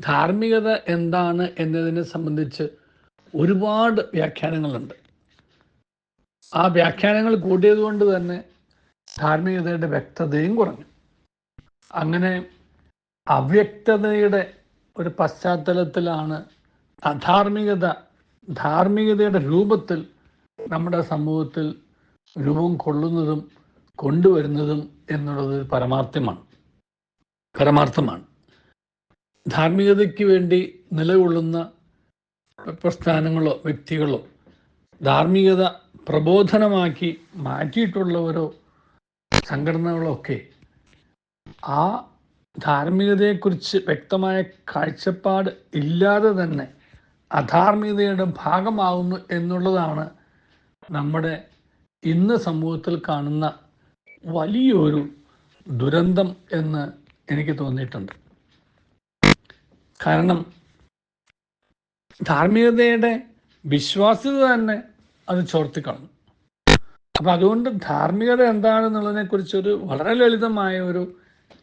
ധാർമ്മികത എന്താണ് എന്നതിനെ സംബന്ധിച്ച് ഒരുപാട് വ്യാഖ്യാനങ്ങളുണ്ട്. ആ വ്യാഖ്യാനങ്ങൾ കൂട്ടിയതുകൊണ്ട് തന്നെ ധാർമ്മികതയുടെ വ്യക്തതയും കുറഞ്ഞു. അങ്ങനെ അവ്യക്തതയുടെ ഒരു പശ്ചാത്തലത്തിലാണ് അധാർമികത ധാർമ്മികതയുടെ രൂപത്തിൽ നമ്മുടെ സമൂഹത്തിൽ രൂപം കൊള്ളുന്നതും കൊണ്ടുവരുന്നതും എന്നുള്ളത് പരമാർത്ഥമാണ്. പരമാർത്ഥമാണ്. ധാർമ്മികതയ്ക്ക് വേണ്ടി നിലകൊള്ളുന്ന പ്രസ്ഥാനങ്ങളോ വ്യക്തികളോ ധാർമ്മികത പ്രബോധനമാക്കി മാറ്റിയിട്ടുള്ളവരോ സംഘടനകളോ ഒക്കെ ആ ധാർമ്മികതയെക്കുറിച്ച് വ്യക്തമായ കാഴ്ചപ്പാട് ഇല്ലാതെ തന്നെ അധാർമികതയുടെ ഭാഗമാവുന്നു എന്നുള്ളതാണ് നമ്മുടെ ഇന്ന് സമൂഹത്തിൽ കാണുന്ന വലിയൊരു ദുരന്തം എന്ന് എനിക്ക് തോന്നിയിട്ടുണ്ട്. കാരണം ധാർമ്മികതയുടെ വിശ്വാസ്യത തന്നെ അത് ചോർത്തിക്കളഞ്ഞു. അപ്പം അതുകൊണ്ട് ധാർമ്മികത എന്താണെന്നുള്ളതിനെക്കുറിച്ചൊരു വളരെ ലളിതമായ ഒരു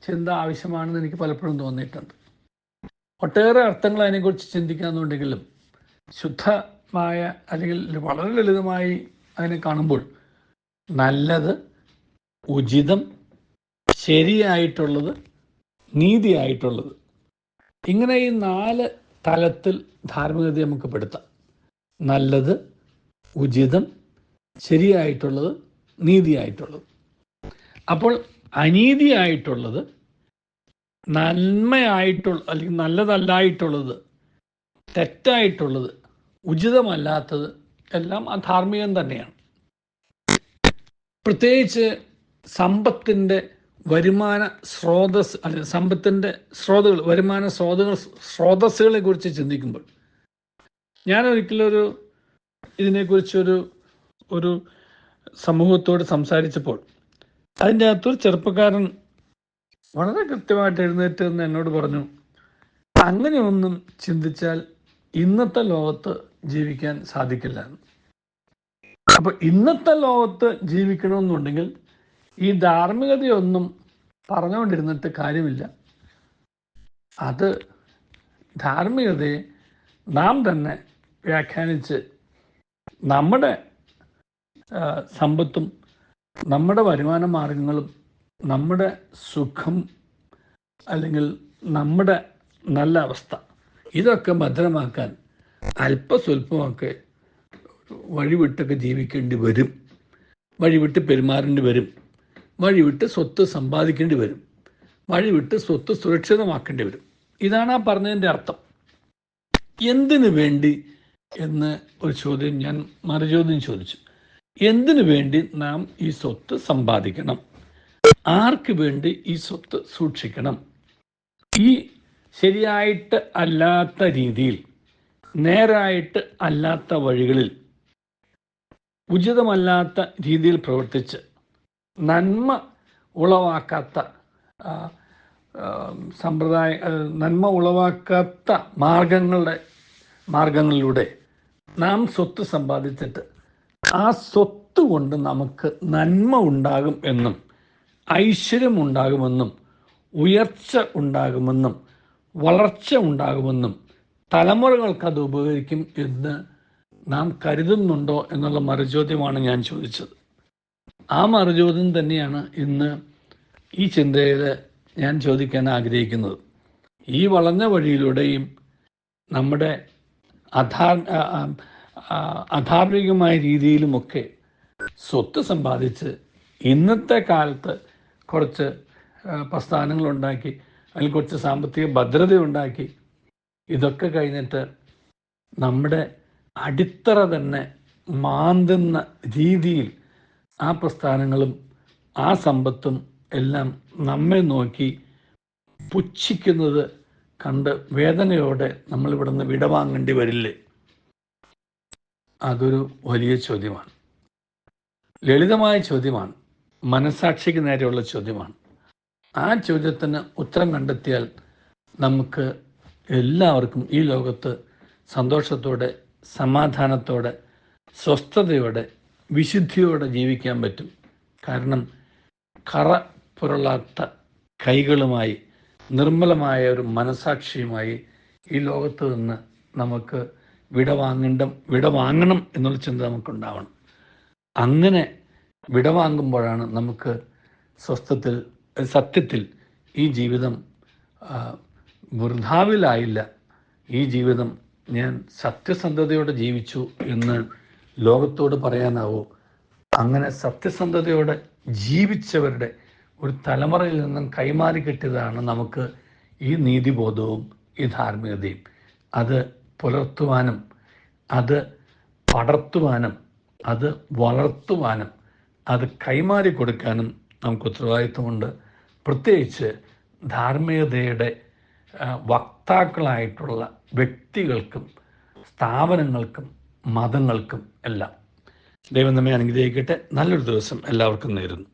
ചിന്ത ആവശ്യമാണെന്ന് എനിക്ക് പലപ്പോഴും തോന്നിയിട്ടുണ്ട്. ഒട്ടേറെ അർത്ഥങ്ങൾ അതിനെക്കുറിച്ച് ചിന്തിക്കാന്നുണ്ടെങ്കിലും ശുദ്ധമായ അല്ലെങ്കിൽ വളരെ ലളിതമായി അതിനെ കാണുമ്പോൾ നല്ലത് ഉചിതം ശരിയായിട്ടുള്ളത് നീതിയായിട്ടുള്ളത് ഇങ്ങനെ ഈ നാല് തലത്തിൽ ധാർമ്മികത നമുക്ക് പെടുത്താം. നല്ലത് ഉചിതം ശരിയായിട്ടുള്ളത് നീതിയായിട്ടുള്ളത്. അപ്പോൾ അനീതിയായിട്ടുള്ളത് നന്മയായിട്ടുള്ള അല്ലെങ്കിൽ നല്ലതല്ലായിട്ടുള്ളത് തെറ്റായിട്ടുള്ളത് ഉചിതമല്ലാത്തത് എല്ലാം ആ അധാർമികം തന്നെയാണ്. പ്രത്യേകിച്ച് സമ്പത്തിന്റെ വരുമാന സ്രോതസ് അല്ലെ സമ്പത്തിന്റെ സ്രോതകൾ വരുമാന സ്രോതകൾ സ്രോതസ്സുകളെ കുറിച്ച് ചിന്തിക്കുമ്പോൾ ഞാൻ ഒരിക്കലൊരു ഇതിനെക്കുറിച്ചൊരു ഒരു സമൂഹത്തോട് സംസാരിച്ചപ്പോൾ അതിന്റെ അകത്തൊരു ചെറുപ്പക്കാരൻ വളരെ കൃത്യമായിട്ട് എഴുന്നേറ്റ് എന്ന് എന്നോട് പറഞ്ഞു അങ്ങനെയൊന്നും ചിന്തിച്ചാൽ ഇന്നത്തെ ലോകത്ത് ജീവിക്കാൻ സാധിക്കില്ല. അപ്പൊ ഇന്നത്തെ ലോകത്ത് ജീവിക്കണമെന്നുണ്ടെങ്കിൽ ഈ ധാർമ്മികതയൊന്നും പറഞ്ഞുകൊണ്ടിരുന്നിട്ട് കാര്യമില്ല. അത് ധാർമ്മികതയെ നാം തന്നെ വ്യാഖ്യാനിച്ച് നമ്മുടെ സമ്പത്തും നമ്മുടെ വരുമാന മാർഗങ്ങളും നമ്മുടെ സുഖം അല്ലെങ്കിൽ നമ്മുടെ നല്ല അവസ്ഥ ഇതൊക്കെ ഭദ്രമാക്കാൻ അല്പസ്വല്പമൊക്കെ വഴിവിട്ടൊക്കെ ജീവിക്കേണ്ടി വരും. വഴിവിട്ട് പെരുമാറേണ്ടി വരും. വഴിവിട്ട് സ്വത്ത് സമ്പാദിക്കേണ്ടി വരും. വഴിവിട്ട് സ്വത്ത് സുരക്ഷിതമാക്കേണ്ടി വരും. ഇതാണ് ആ പറഞ്ഞതിന്റെ അർത്ഥം. എന്തിനു വേണ്ടി എന്ന് ഒരു ചോദ്യം ഞാൻ മറുചോദ്യം ചോദിച്ചു. എന്തിനു വേണ്ടി നാം ഈ സ്വത്ത് സമ്പാദിക്കണം? ആർക്ക് വേണ്ടി ഈ സ്വത്ത് സൂക്ഷിക്കണം? ഈ ശരിയായിട്ട് അല്ലാത്ത രീതിയിൽ നേരായിട്ട് അല്ലാത്ത വഴികളിൽ ഉചിതമല്ലാത്ത രീതിയിൽ പ്രവർത്തിച്ച് നന്മ ഉളവാക്കാത്ത സമ്പ്രദായ നന്മ ഉളവാക്കാത്ത മാർഗങ്ങളുടെ മാർഗങ്ങളിലൂടെ നാം സ്വത്ത് സമ്പാദിച്ചിട്ട് ആ സ്വത്ത് കൊണ്ട് നമുക്ക് നന്മ ഉണ്ടാകും എന്നും ഐശ്വര്യം ഉണ്ടാകുമെന്നും ഉയർച്ച ഉണ്ടാകുമെന്നും വളർച്ച ഉണ്ടാകുമെന്നും തലമുറകൾക്ക് അത് ഉപകരിക്കും എന്ന് നാം കരുതുന്നുണ്ടോ എന്നുള്ള മറുചോദ്യമാണ് ഞാൻ ചോദിച്ചത്. ആ മറുചോദ്യം തന്നെയാണ് ഇന്ന് ഈ ചിന്തയിൽ ഞാൻ ചോദിക്കാൻ ആഗ്രഹിക്കുന്നത്. ഈ വളഞ്ഞ വഴിയിലൂടെയും നമ്മുടെ അധാർ അധാർമികമായ രീതിയിലുമൊക്കെ സ്വത്ത് സമ്പാദിച്ച് ഇന്നത്തെ കാലത്ത് കുറച്ച് പ്രസ്ഥാനങ്ങളുണ്ടാക്കി അതിൽ കുറച്ച് സാമ്പത്തിക ഭദ്രത ഉണ്ടാക്കി ഇതൊക്കെ കഴിഞ്ഞിട്ട് നമ്മുടെ അടിത്തറ തന്നെ മാന്തുന്ന രീതിയിൽ ആ പ്രസ്ഥാനങ്ങളും ആ സമ്പത്തും എല്ലാം നമ്മെ നോക്കി പുച്ഛിക്കുന്നത് കണ്ട് വേദനയോടെ നമ്മൾ ഇവിടുന്ന് വിടവാങ്ങേണ്ടി വരില്ലേ? അതൊരു വലിയ ചോദ്യമാണ്. ലളിതമായ ചോദ്യമാണ്. മനസാക്ഷിക്ക് നേരെയുള്ള ചോദ്യമാണ്. ആ ചോദ്യത്തിന് ഉത്തരം കണ്ടെത്തിയാൽ നമുക്ക് എല്ലാവർക്കും ഈ ലോകത്ത് സന്തോഷത്തോടെ സമാധാനത്തോടെ സ്വസ്ഥതയോടെ വിശുദ്ധിയോടെ ജീവിക്കാൻ പറ്റും. കാരണം കറ പുരളാത്ത കൈകളുമായി നിർമ്മലമായ ഒരു മനസാക്ഷിയുമായി ഈ ലോകത്ത് നിന്ന് നമുക്ക് വിട വാങ്ങണ്ട വിട വാങ്ങണം എന്നുള്ള ചിന്ത നമുക്കുണ്ടാവണം. അങ്ങനെ വിട വാങ്ങുമ്പോഴാണ് നമുക്ക് സ്വസ്ഥത്തിൽ സത്യത്തിൽ ഈ ജീവിതം വൃഥാവിലായില്ല. ഈ ജീവിതം ഞാൻ സത്യസന്ധതയോടെ ജീവിച്ചു എന്ന് ലോകത്തോട് പറയാനാവൂ അങ്ങനെ സത്യസന്ധതയോടെ ജീവിച്ചവരുടെ ഒരു തലമുറയിൽ നിന്നും കൈമാറി കിട്ടിയതാണ് നമുക്ക് ഈ നീതിബോധവും ഈ ധാർമ്മികതയും. അത് പുലർത്തുവാനും അത് പടർത്തുവാനും അത് വളർത്തുവാനും അത് കൈമാറി കൊടുക്കാനും നമുക്ക് ഉത്തരവാദിത്വമുണ്ട്. പ്രത്യേകിച്ച് ധാർമ്മികതയുടെ വക്താക്കളായിട്ടുള്ള വ്യക്തികൾക്കും സ്ഥാപനങ്ങൾക്കും മതങ്ങൾക്കും എല്ലാം. ദൈവം നമ്മെ അനുഗ്രഹിക്കട്ടെ. നല്ലൊരു ദിവസം എല്ലാവർക്കും നേരുന്നു.